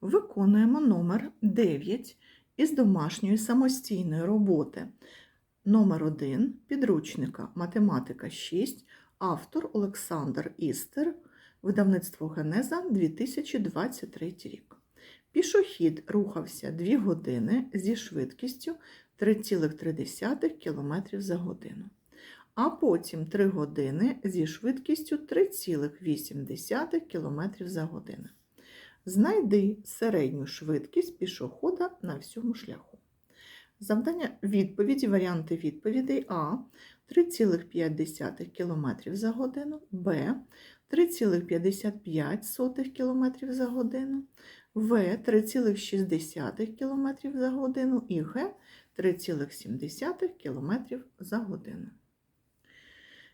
Виконуємо номер 9 із домашньої самостійної роботи. Номер 1 підручника Математика 6, автор Олександр Істер, видавництво Генеза 2023 рік. Пішохід рухався 2 години зі швидкістю 3,3 км за годину, а потім 3 години зі швидкістю 3,8 км за годину. Знайди середню швидкість пішохода на всьому шляху. Завдання відповіді, варіанти відповідей А 3,5 км за годину, Б 3,55 км за годину, В 3,6 км за годину і Г 3,7 км за годину.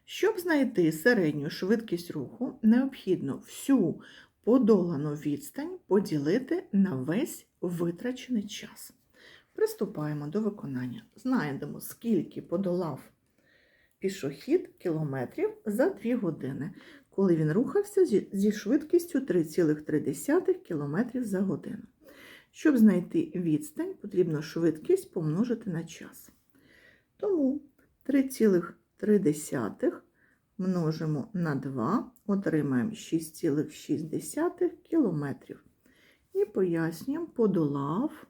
Щоб знайти середню швидкість руху, необхідно всю подолану відстань поділити на весь витрачений час. Приступаємо до виконання. Знайдемо, скільки подолав пішохід кілометрів за 2 години, коли він рухався зі- швидкістю 3,3 км за годину. Щоб знайти відстань, потрібно швидкість помножити на час. Тому 3,3 множимо на 2, отримаємо 6,6 км. І пояснюємо, подолав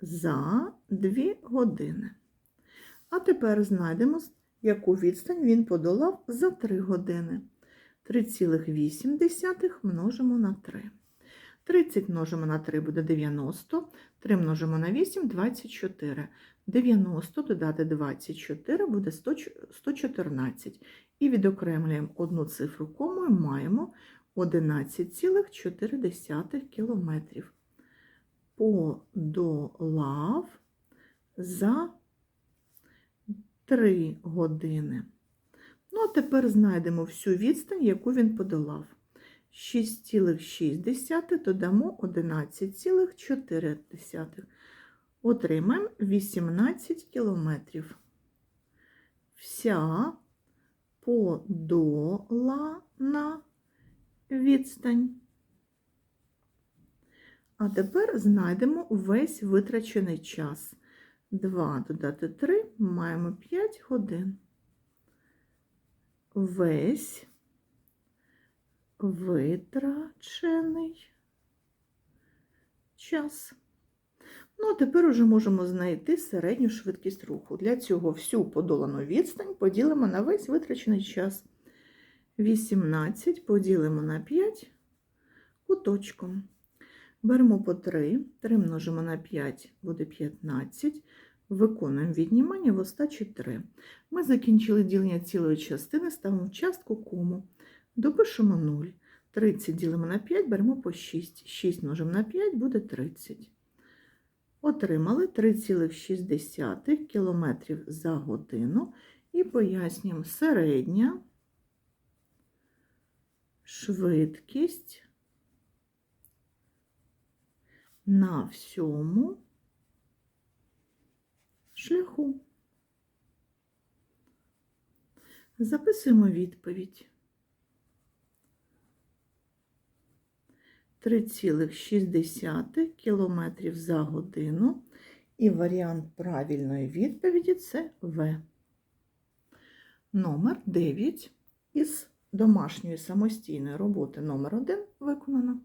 за 2 години. А тепер знайдемо, яку відстань він подолав за 3 години. 3,8 множимо на 3. 30 множимо на 3 буде 90, 3 множимо на 8 – 24. 90 додати 24 буде 114. І відокремлюємо одну цифру комою, маємо 11,4 кілометрів. Подолав за 3 години. Ну, а тепер знайдемо всю відстань, яку він подолав. 6,6 додамо 11,4. Отримаємо 18 кілометрів. Вся подолана відстань. А тепер знайдемо весь витрачений час. 2 додати 3 маємо 5 годин. Весь витрачений час. Ну, а тепер уже можемо знайти середню швидкість руху. Для цього всю подолану відстань поділимо на весь витрачений час. 18 поділимо на 5 куточком. Беремо по 3, 3 множимо на 5 буде 15. Виконуємо віднімання в остачі 3. Ми закінчили ділення цілої частини, ставимо частку кому. Допишемо 0. 30 ділимо на 5, беремо по 6. 6 множимо на 5 буде 30. Отримали 3,6 км за годину і пояснюємо середня швидкість на всьому шляху. Записуємо відповідь. 3,6 км за годину. І варіант правильної відповіді це В. Номер 9 із домашньої самостійної роботи номер 1 виконано.